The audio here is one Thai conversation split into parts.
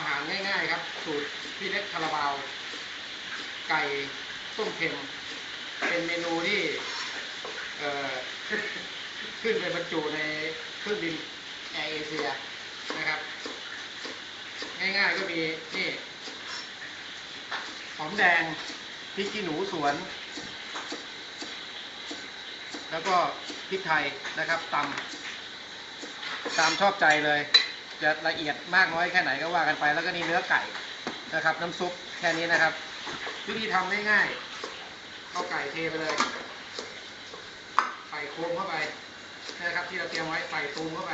อาหารง่ายๆครับ สูตรพี่เล็กคาราบาว ไก่ต้มเค็ม เป็นเมนูที่ขึ้นไปบรรจุในเครื่องบินแอร์เอเชียนะครับ ง่ายๆก็มีนี่หอมแดงพริกขี้หนูสวน แล้วก็พริกไทยนะครับตำตามชอบใจเลย จะละเอียดมากน้อยแค่ไหนก็ว่ากันไป แล้วก็นี่เนื้อไก่นะครับ น้ำซุปแค่นี้นะครับ วิธีทำง่ายๆเอาไก่เทไปเลยใส่โคมเข้าไปนะครับที่เราเตรียมไว้ใส่ตูมเข้าไป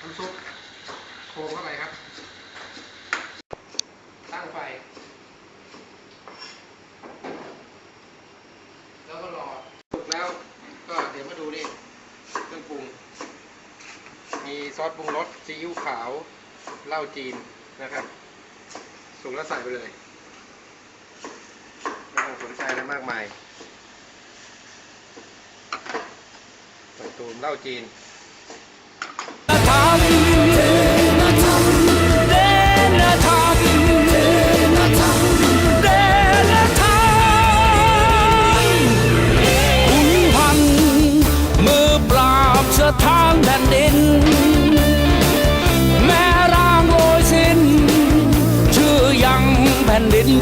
น้ำซุปโคมเข้าไปครับ ตั้งไฟ แล้วก็รอสุกแล้วก็เดี๋ยวมาดูนี่เครื่องปรุง มี ซอสปรุงรสซีอิ๊วขาวเหล้าจีนนะครับสุกแล้วใส่ไปเลยไม่ต้องสนใจอะไรมากมายใส่ตูมเหล้าจีนขุนพันธ์มือปราบสถานแผ่นดิน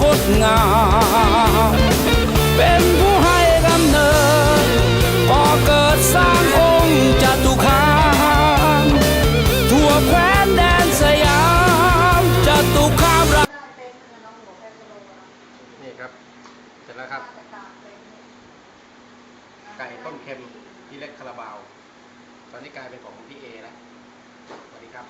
งดงาม เป็นผู้ให้กำเนิดก่อเกิดสร้างองค์จตุคามทั่วแคว้นแดนสยามจตุคามรักนี่ครับ เสร็จแล้วครับ ไก่ต้มเค็มพี่เล็กคาราบาว ตอนนี้กลายเป็นของพี่เอแล้วสวัสดีครับ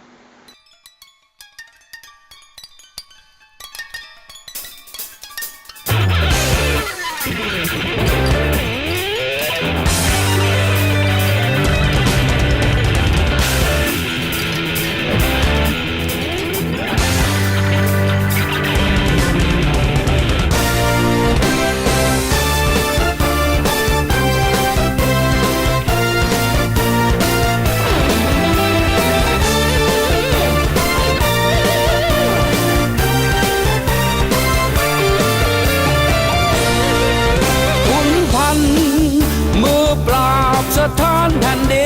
ขุน